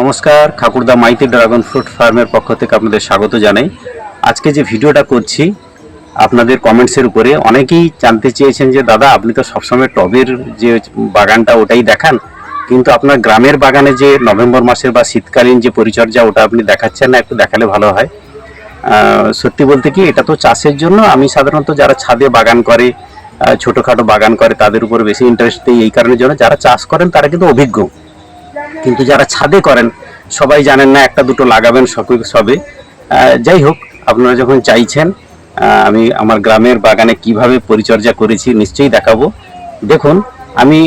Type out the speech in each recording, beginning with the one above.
নমস্কার, ঠাকুরদা Maiti dragon fruit ফার্মের পক্ষ থেকে আপনাদের স্বাগত জানাই। আজকে যে ভিডিওটা করছি, আপনাদের কমেন্টসের উপরে অনেকেই জানতে চেয়েছেন যে, দাদা, আপনি তো সবসময় টবের যে বাগানটা ওটাই দেখান। কিন্তু আপনার গ্রামের বাগানে যে নভেম্বর মাসের বা শীতকালীন যে পরিচর্যা, ওটা আপনি দেখাচ্ছেন না, একটু দেখালে ভালো হয়। সত্যি বলতে কি, এটা তো চাষের জন্য। আমি সাধারণত যারা ছাদে বাগান করে ছোটোখাটো বাগান করে, তাদের উপর বেশি ইন্টারেস্ট দিই এই কারণের জন্য, যারা চাষ করেন, তারা কিন্তু অভিজ্ঞ। কিন্তু যারা ছাদে করেন সবাই জানেন না একটা দুটো লাগাবেন সবে সবে যাই হোক আপনারা যখন চাইছেন আমি আমার গ্রামের বাগানে কীভাবে পরিচর্যা করেছি নিশ্চয়ই দেখাবো। দেখুন আমি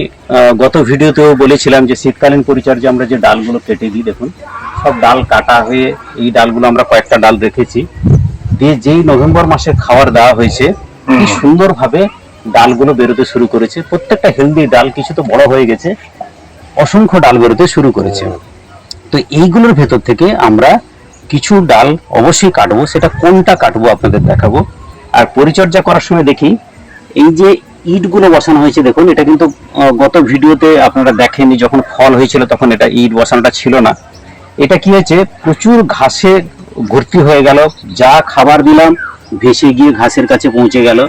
গত ভিডিওতেও বলেছিলাম যে শীতকালীন পরিচর্যা আমরা যে ডালগুলো কেটে দিই দেখুন সব ডাল কাটা হয়ে এই ডালগুলো আমরা কয়েকটা ডাল রেখেছি। দিয়ে যেই নভেম্বর মাসে খাবার দেওয়া হয়েছে কি সুন্দরভাবে ডালগুলো বেরোতে শুরু করেছে। প্রত্যেকটা হেলদি ডাল কিছু তো বড় হয়ে গেছে অসংখ্য ডাল বেরোতে শুরু করেছে। তো এইগুলোর ভেতর থেকে আমরা কিছু ডাল অবশ্যই কাটবো সেটা কোনটা কাটবো আপনাদের দেখাবো। আর পরিচর্যা করার সময় দেখি এই যে ইটগুলো বসানো হয়েছে দেখুন এটা কিন্তু গত ভিডিওতে আপনারা দেখেননি যখন ফল হয়েছিল তখন এটা ইট বসানোটা ছিল না। এটা কি হয়েছে প্রচুর ঘাসে ভর্তি হয়ে গেল যা খাবার দিলাম ভেসে গিয়ে ঘাসের কাছে পৌঁছে গেল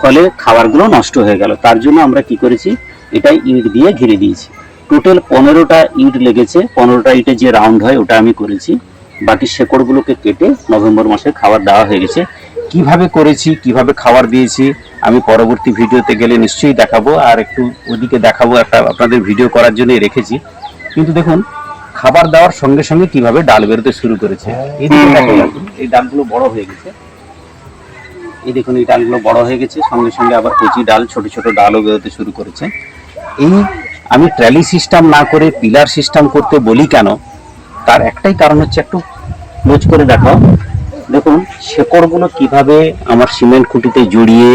ফলে খাবারগুলো নষ্ট হয়ে গেল। তার জন্য আমরা কি করেছি এটা ইট দিয়ে ঘিরে দিয়েছি। টোটাল পনেরোটা ইট লেগেছে, পনেরোটা ইটে যে রাউন্ড হয় ওটা আমি করেছি। বাকি শেকড়গুলোকে কেটে নভেম্বর মাসে খাবার দেওয়া হয়ে গেছে। কীভাবে করেছি, কীভাবে খাবার দিয়েছি, আমি পরবর্তী ভিডিওতে গেলে নিশ্চয়ই দেখাবো। আর একটু ওদিকে দেখাবো একটা, আপনাদের ভিডিও করার জন্যই রেখেছি। কিন্তু দেখুন, খাবার দেওয়ার সঙ্গে সঙ্গে কীভাবে ডাল বেরোতে শুরু করেছে। এই এই ডালগুলো বড় হয়ে গেছে। এই দেখুন, এই ডালগুলো বড় হয়ে গেছে। সঙ্গে সঙ্গে আবার কচি ডাল, ছোট ছোট ডালও বেরোতে শুরু করেছে। এই আমি ট্র্যালি সিস্টেম না করে পিলার সিস্টেম করতে বলি কেন? তার একটাই কারণ হচ্ছে একটু ক্লোজ করে দেখাও। দেখুন, শেকড়গুলো কীভাবে আমার সিমেন্ট খুঁটিতে জড়িয়ে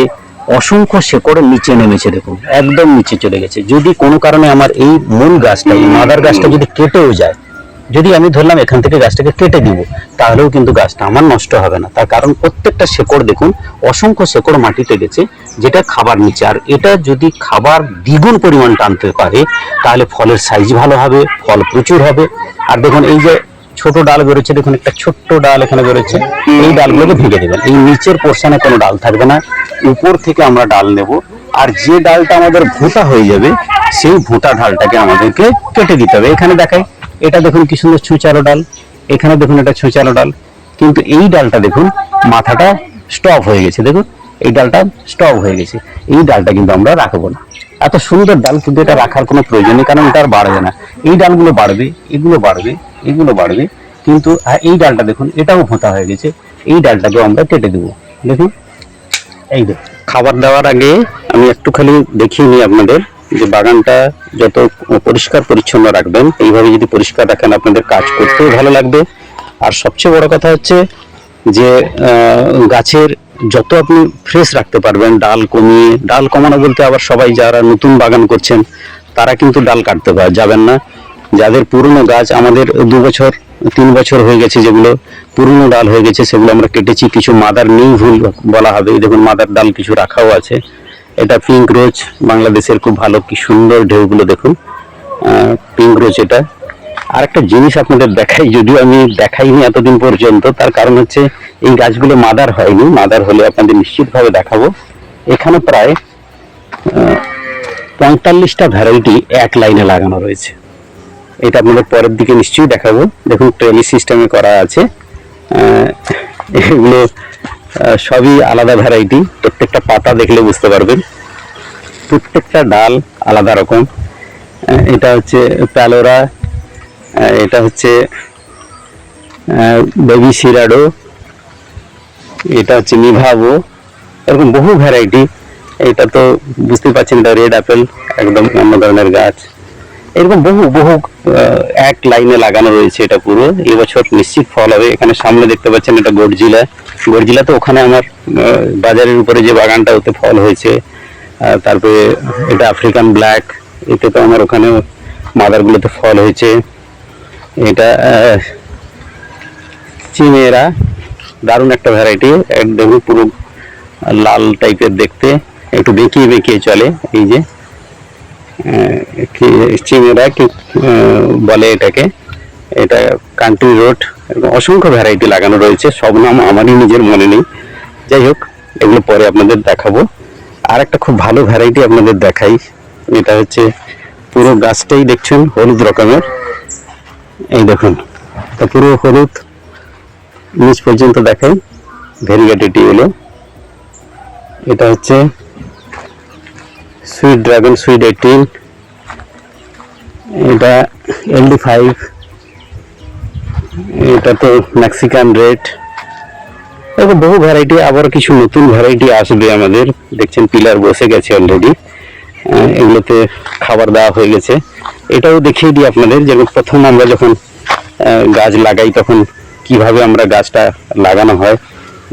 অসংখ্য শেকড় নিচে নেমেছে, দেখুন, একদম নিচে চলে গেছে। যদি কোনো কারণে আমার এই মূল গাছটা মাদার গাছটা যদি কেটেও যায় যদি আমি ধরলাম এখান থেকে গাছটাকে কেটে দিব, তাহলেও কিন্তু গাছটা আমার নষ্ট হবে না। তার কারণ প্রত্যেকটা শেকড় দেখুন, অসংখ্য শেকড় মাটিতে গেছে, যেটা খাবার নিচে। আর এটা যদি খাবার দ্বিগুণ পরিমাণ টানতে পারে, তাহলে ফলের সাইজ ভালো হবে, ফল প্রচুর হবে। আর দেখুন, এই যে ছোট ডাল বেরোচ্ছে, দেখুন একটা ছোট্ট ডাল এখানে বেরোচ্ছে। এই ডালগুলোকে ভেঙে দেবেন। এই নিচের পোর্শনে কোনো ডাল থাকবে না। উপর থেকে আমরা ডাল নেব। আর যে ডালটা আমাদের ভোঁটা হয়ে যাবে সেই ভোঁটা ডালটাকে আমাদেরকে কেটে দিতে হবে। এখানে দেখায় এটা দেখুন কি সুন্দর ছুঁচালো ডাল এখানে দেখুন এটা ছুঁচালো ডাল, কিন্তু এই ডালটা দেখুন মাথাটা স্টপ হয়ে গেছে। দেখুন, এই ডালটা স্টপ হয়ে গেছে। এই ডালটা কিন্তু আমরা রাখব না। এত সুন্দর ডাল, কিন্তু এটা রাখার কোনো প্রয়োজন নেই, কারণ এটা আর বাড়বে না। এই ডালগুলো বাড়বে, এগুলো বাড়বে এগুলো বাড়বে, কিন্তু এই ডালটা দেখুন, এটাও ভোঁতা হয়ে গেছে। এই ডালটাকে আমরা কেটে দেবো। দেখুন, এই দেখুন খাবার দেওয়ার আগে আমি একটুখানি দেখিয়ে নিই আপনাদের। যে বাগানটা যত পরিষ্কার পরিচ্ছন্ন রাখবেন, এইভাবে যদি পরিষ্কার রাখেন, আপনাদের কাজ করতেও ভালো লাগবে। আর সবচেয়ে বড় কথা হচ্ছে যে গাছের যত আপনি ফ্রেশ রাখতে পারবেন, ডাল কমিয়ে, ডাল কমানো বলতে আবার সবাই যারা নতুন বাগান করছেন, তারা কিন্তু ডাল কাটতে যাবেন না। যাদের পুরনো গাছ, আমাদের দু বছর, তিন বছর হয়ে গেছে যেগুলো পুরনো ডাল হয়ে গেছে, সেগুলো আমরা কেটেছি। কিছু মাদার নেই ভুল বলা হবে। দেখুন, মাদার ডাল কিছু রাখাও আছে। এটা পিঙ্ক রোজ বাংলাদেশের খুব ভালো, কি সুন্দর ঢেউগুলো দেখুন। পিঙ্ক রোজ এটা। আর একটা জিনিস আপনাদের দেখাই, যদিও আমি দেখাইনি এতদিন পর্যন্ত, তার কারণ হচ্ছে এই গাছগুলো মাদার হয়নি। মাদার হলে আপনাদের নিশ্চিতভাবে দেখাবো। এখানে প্রায় পঁয়তাল্লিশটা ভ্যারাইটি এক লাইনে লাগানো রয়েছে। এটা আপনাদের পরের দিকে নিশ্চয়ই দেখাবো। দেখুন ট্রেলি সিস্টেমে করা আছে। এগুলো সবই আলাদা ভ্যারাইটি প্রত্যেকটা পাতা দেখলে বুঝতে পারবেন। প্রত্যেকটা ডাল আলাদা রকম। এটা হচ্ছে প্যালোরা এটা হচ্ছে বেবি সিরাডো এটা হচ্ছে নিভাবো এরকম বহু ভ্যারাইটি এটা তো বুঝতে পারছেন, এটা রেড অ্যাপেল একদম অন্য ধরনের গাছ। এরকম বহু বহু এক লাইনে লাগানো রয়েছে এটা পুরো। এবছর নিশ্চিত ফল হবে। এখানে সামনে দেখতে পাচ্ছেন এটা গর্জিলা গর্জিলা তো ওখানে আমার বাজারের উপরে যে বাগানটা, ওতে ফল হয়েছে। তারপরে এটা আফ্রিকান ব্ল্যাক, এতে তো আমার ওখানে মাদারগুলোতে ফল হয়েছে। এটা চিমেরা, দারুণ একটা ভ্যারাইটি একদম পুরো লাল টাইপের দেখতে। একটু বেঁকিয়ে বেঁকিয়ে চলে, এই যে চিমেরা কি বলে এটাকে। এটা কান্ট্রি রোড অসংখ্য ভ্যারাইটি লাগানো রয়েছে। সব নাম আমারই নিজের মনে নেই। যাই হোক, এগুলো পরে আপনাদের দেখাবো। আর একটা খুব ভালো ভ্যারাইটি আপনাদের দেখাই। এটা হচ্ছে পুরো গাছটাই দেখছেন, হলুদ রকমের। এই দেখুন তো পুরো হলুদ। নিচ পর্যন্ত দেখাই ভেরিগেটেড হলো এটা হচ্ছে সুইট ড্রাগন সুইট এইটিন এটা এলডি ফাইভ এটা তো মেক্সিকান রেড এরকম বহু ভ্যারাইটি আবার কিছু নতুন ভ্যারাইটি আসবে আমাদের। দেখছেন পিলার বসে গেছে অলরেডি এগুলোতে খাবার দেওয়া হয়ে গেছে। এটাও দেখিয়ে দিই আপনাদের, যেমন প্রথম আমরা যখন গাছ লাগাই, তখন কীভাবে আমরা গাছটা লাগানো হয়।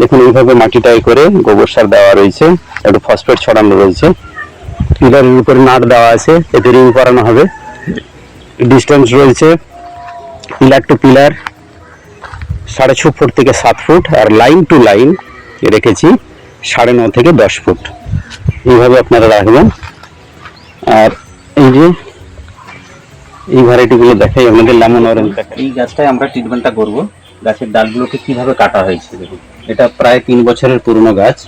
দেখুন, এইভাবে মাটিটাই করে গোবর সার দেওয়া রয়েছে, একটু ফসফেট ছড়ানো রয়েছে। পিলারের উপরে নাট দেওয়া আছে, এতে রিং করানো হবে। ডিস্টেন্স রয়েছে পিলার টু পিলার সাড়ে ছ ফুট থেকে সাত ফুট আর লাইন টু লাইন রেখেছি সাড়ে ন থেকে দশ ফুট। এইভাবে আপনারা রাখবেন। আর এই যে এই ভ্যারাইটিগুলো দেখাই, আপনাদের লেমন অরেঞ্জ এই গাছটায় আমরা ট্রিটমেন্টটা করব। গাছের ডালগুলোকে কীভাবে কাটা হয়েছে দেখুন। এটা প্রায় তিন বছরের পুরনো গাছ।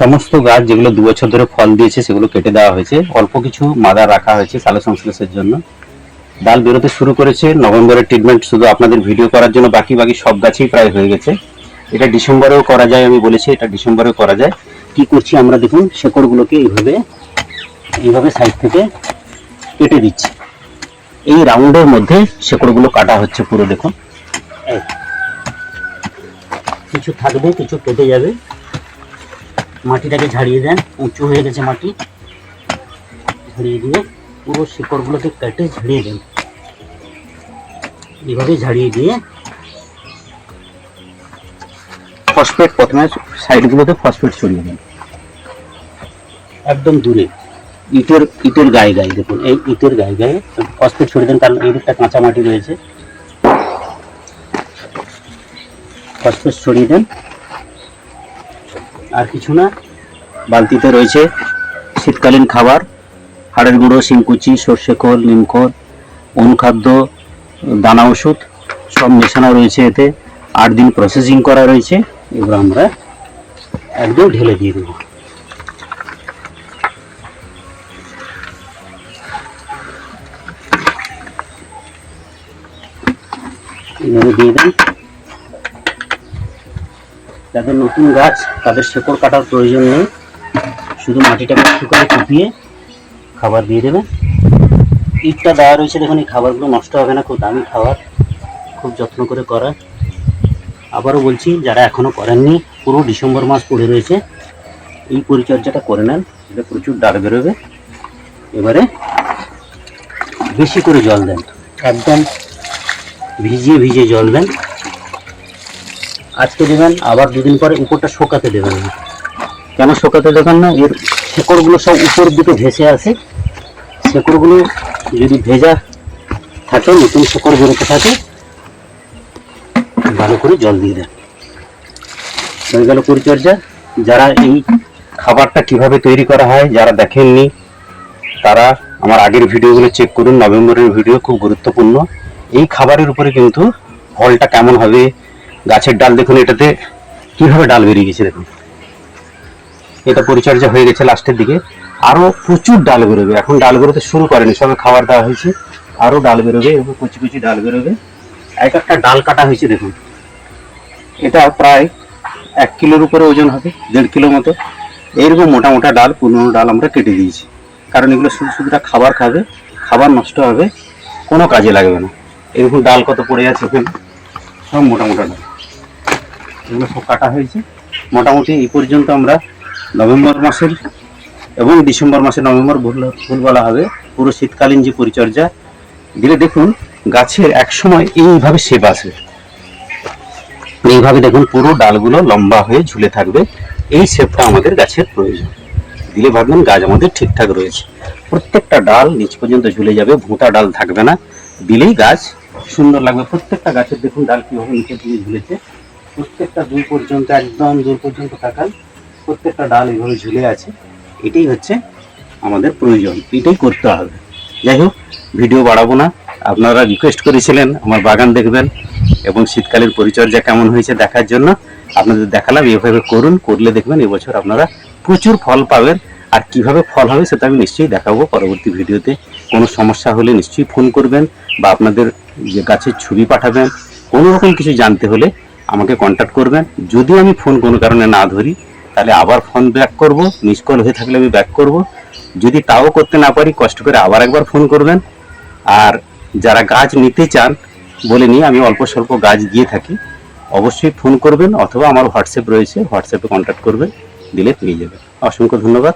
সমস্ত গাছ যেগুলো দু বছর ধরে ফল দিয়েছে, সেগুলো কেটে দেওয়া হয়েছে। অল্প কিছু মাদার রাখা হয়েছে সালো সংশ্লেষের জন্য। ডাল বেরোতে শুরু করেছে। নভেম্বরের ট্রিটমেন্ট শুধু আপনাদের ভিডিও করার জন্য বাকি বাকি সব গাছেই প্রায় হয়ে গেছে। এটা ডিসেম্বরেও করা যায়, আমি বলেছি, এটা ডিসেম্বরেও করা যায়। কি করছি আমরা দেখুন, শেকড়গুলোকে এইভাবে এইভাবে সাইড থেকে কেটে দিচ্ছি। এই রাউন্ডের মধ্যে শেকড়গুলো কাটা হচ্ছে পুরো, দেখুন। কিছু থাকবে, কিছু কেটে যাবে। মাটিটাকে ঝাড়িয়ে দেন, উঁচু হয়ে গেছে মাটি। ঝাড়িয়ে দিয়ে পুরো শিকড়গুলোকে কেটে ঝাড়িয়ে দেন এইভাবে ঝাড়িয়ে দিয়ে ফসফেট প্রথমে সাইডগুলোতে ফসফেট ছড়িয়ে দেন একদম দূরে। ইটের ইটের গায়ে গায়ে দেখুন, এই ইটের গায়ে গায়ে ফসফেট ছড়িয়ে দেন, কারণ এই দিকটা কাঁচা মাটি রয়েছে। ফসফেট ছড়িয়ে দেন। আর কিছু না, বালতিতে রয়েছে শীতকালীন খাবার। হাড়ের গুঁড়ো শিংকুচি সর্ষে খোল নিমখোল অনুখাদ্য, দানা ওষুধ, সব মেশানো রয়েছে এতে। আট দিন প্রসেসিং করা রয়েছে। এগুলো আমরা একদম ঢেলে দিয়ে দেবো। দিয়ে দেন। যাদের নতুন গাছ, তাদের শেকড় কাটার প্রয়োজন নেই। শুধু মাটিটাকে করে কুপিয়ে খাবার দিয়ে দেবেন ইটটা দেওয়া রয়েছে দেখুন, এই খাবারগুলো নষ্ট হবে না, খুব দামি খাবার, খুব যত্ন করে করা। আবারও বলছি, যারা এখনও করেননি, পুরো ডিসেম্বর মাস পড়ে রয়েছে। এই পরিচর্যাটা করে নেন, এটা প্রচুর ডাল বেরোবে। এবারে বেশি করে জল দেন, একদম ভিজিয়ে ভিজিয়ে জল দেন। আজকে দেবেন, আবার দুদিন পরে উপরটা শোকাতে দেবেন না। কেন শোকাতে দেবেন না? এর শেকড়গুলো সব উপরের দিকে ভেসে আসে। শেকড়গুলো যদি ভেজা থাকে, নতুন শেকড় বেরোতে থাকে, ভালো করে জল দিয়ে দেন। হয়ে গেল পরিচর্যা। যারা এই খাবারটা কীভাবে তৈরি করা হয়, যারা দেখেননি, তারা আমার আগের ভিডিওগুলো চেক করুন। নভেম্বরের ভিডিও খুব গুরুত্বপূর্ণ। এই খাবারের উপরে কিন্তু ফলটা কেমন হবে গাছের ডাল দেখুন এটাতে, কীভাবে ডাল বেরিয়ে গেছে দেখুন। এটা পরিচর্যা হয়ে গেছে লাস্টের দিকে। আরও প্রচুর ডাল বেরোবে। এখন ডাল বেরোতে শুরু করেনি, সবে খাবার দেওয়া হয়েছে। আরও ডাল বেরোবে, এরকম কুচি কুচি ডাল বেরোবে। এক একটা ডাল কাটা হয়েছে, দেখুন। এটা প্রায় এক কিলোর উপরে ওজন হবে, দেড় কিলো মতো। এইরকম মোটা মোটা ডাল, পুরনো ডাল আমরা কেটে দিয়েছি। কারণ এগুলো শুধু শুধুটা খাবার খাবে, খাবার নষ্ট হবে, কোনো কাজে লাগবে না। এরকম ডাল কত পড়ে আছে ওখানে সব মোটা মোটা ডাল। এগুলো সব কাটা হয়েছে। মোটামুটি এই পর্যন্ত আমরা নভেম্বর মাসের এবং ডিসেম্বর মাসে নভেম্বর ভুল ভুল বলা হবে। পুরো শীতকালীন যে পরিচর্যা দিলে দেখুন গাছের এক সময় এইভাবে শেপ আসবে এইভাবে দেখুন পুরো ডালগুলো লম্বা হয়ে ঝুলে থাকবে। এই শেপটা আমাদের গাছের প্রয়োজন। দিলে ভাববেন গাছ আমাদের ঠিকঠাক রয়েছে। প্রত্যেকটা ডাল নিচ পর্যন্ত ঝুলে যাবে ভোঁতা ডাল থাকবে না। দিলেই গাছ সুন্দর লাগবে। প্রত্যেকটা গাছের দেখুন ডাল কীভাবে নিচের দিকে ঝুলেছে। প্রত্যেকটা দূর পর্যন্ত, একদম দূর পর্যন্ত তাকান প্রত্যেকটা ডাল এইভাবে ঝুলে আছে, এটাই হচ্ছে আমাদের প্রয়োজন, এটাই করতে হবে। যাই হোক, ভিডিও বাড়াবো না। আপনারা রিকোয়েস্ট করেছিলেন, আমার বাগান দেখবেন এবং শীতকালের পরিচর্যা কেমন হয়েছে দেখার জন্য, আপনাদের দেখালাম, এভাবে করুন, করলে দেখবেন এবছর আপনারা প্রচুর ফল পাবেন। আর কীভাবে ফল হবে সেটা আমি নিশ্চয়ই দেখাবো পরবর্তী ভিডিওতে। কোনো সমস্যা হলে নিশ্চয়ই ফোন করবেন বা আপনাদের যে গাছের ছবি পাঠাবেন, কোনো রকম কিছু জানতে হলে আমাকে কন্ট্যাক্ট করবেন। যদি আমি ফোন কোনো কারণে না ধরি তাহলে আবার ফোন ব্যাক করব। মিস কল হয়ে থাকলে আমি ব্যাক করব। যদি তাও করতে না পারি, কষ্ট করে আবার একবার ফোন করবেন। আর যারা গাছ নিতে চান, বলে নিয়ে আমি অল্প স্বল্প গাছ দিয়ে থাকি। অবশ্যই ফোন করবেন, অথবা আমার হোয়াটসঅ্যাপ রয়েছে হোয়াটসঅ্যাপে কন্ট্যাক্ট করবেন, দিলে পেয়ে যাবেন। অসংখ্য ধন্যবাদ।